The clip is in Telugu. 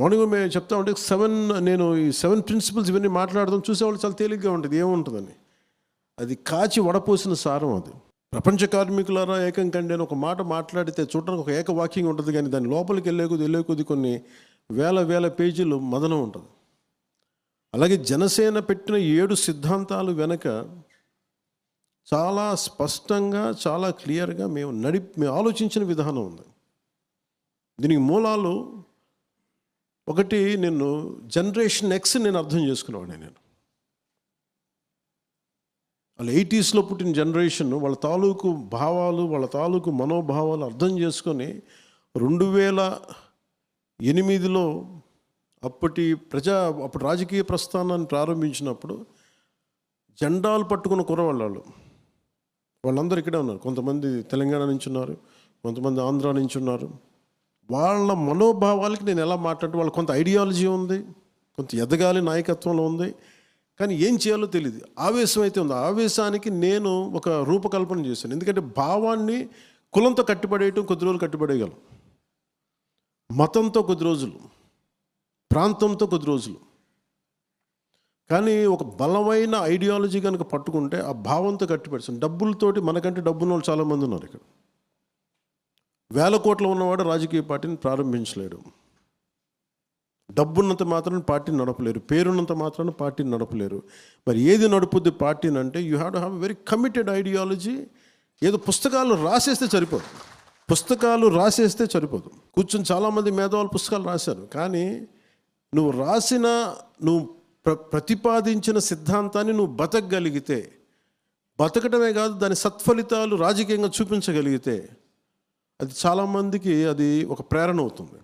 మార్నింగ్ మేము చెప్తా ఉంటే సెవెన్ నేను ఈ సెవెన్ ప్రిన్సిపల్స్ ఇవన్నీ మాట్లాడదాం చూసేవాళ్ళు చాలా తేలిగ్గా ఉంటుంది ఏముంటుందని. అది కాచి వడపోసిన సారం అది. ప్రపంచ కార్మికులారా ఏకం కండి అని ఒక మాట మాట్లాడితే చూడడానికి ఒక ఏకవాక్యంగా ఉంటుంది కానీ దాని లోపలికి వెళ్ళే కొద్ది వెళ్ళే కొద్ది కొన్ని వేల వేల పేజీలు మదనం ఉంటుంది. అలాగే జనసేన పెట్టిన ఏడు సిద్ధాంతాలు వెనక చాలా స్పష్టంగా చాలా క్లియర్గా మేము నడి మేము ఆలోచించిన విధానం ఉంది. దీనికి మూలాలు ఒకటి నేను జనరేషన్ ఎక్స్ నేను అర్థం చేసుకునేవాడిని నేను. వాళ్ళు ఎయిటీస్లో పుట్టిన జనరేషన్ వాళ్ళ తాలూకు భావాలు వాళ్ళ తాలూకు మనోభావాలు అర్థం చేసుకొని రెండు వేల ఎనిమిదిలో అప్పటి ప్రజా అప్పుడు రాజకీయ ప్రస్థానాన్ని ప్రారంభించినప్పుడు జెండాలు పట్టుకున్న కురవాళ్ళు వాళ్ళందరూ ఇక్కడే ఉన్నారు. కొంతమంది తెలంగాణ నుంచి ఉన్నారు కొంతమంది ఆంధ్ర నుంచి ఉన్నారు. వాళ్ళ మనోభావాలకి నేను ఎలా మాట్లాడితే వాళ్ళ కొంత ఐడియాలజీ ఉంది కొంత ఎదగాలి నాయకత్వంలో ఉంది కానీ ఏం చేయాలో తెలియదు ఆవేశం అయితే ఉంది. ఆవేశానికి నేను ఒక రూపకల్పన చేశాను. ఎందుకంటే భావాన్ని కులంతో కట్టిపడేయటం కొద్ది రోజులు కట్టిపడేయగలం మతంతో కొద్ది రోజులు ప్రాంతంతో కొద్ది రోజులు. కానీ ఒక బలమైన ఐడియాలజీ కనుక పట్టుకుంటే ఆ భావంతో కట్టిపెడతాం డబ్బులతోటి మనకంటే డబ్బున్న వాళ్ళు చాలామంది ఉన్నారు ఇక్కడ. వేల కోట్లు ఉన్నవాడు రాజకీయ పార్టీని ప్రారంభించలేడు. డబ్బున్నంత మాత్రం పార్టీని నడపలేరు పేరున్నంత మాత్రాన పార్టీని నడపలేరు. మరి ఏది నడుపుద్ది పార్టీని అంటే you have to have very committed ideology ఏదో పుస్తకాలు రాసేస్తే సరిపోదు. పుస్తకాలు రాసేస్తే సరిపోదు. కూర్చొని చాలామంది మేధావులు పుస్తకాలు రాశారు. కానీ నువ్వు రాసిన నువ్వు ప్ర ప్రతిపాదించిన సిద్ధాంతాన్ని నువ్వు బతకగలిగితే బతకడమే కాదు దాని సత్ఫలితాలు రాజకీయంగా చూపించగలిగితే అది చాలామందికి అది ఒక ప్రేరణ అవుతుంది.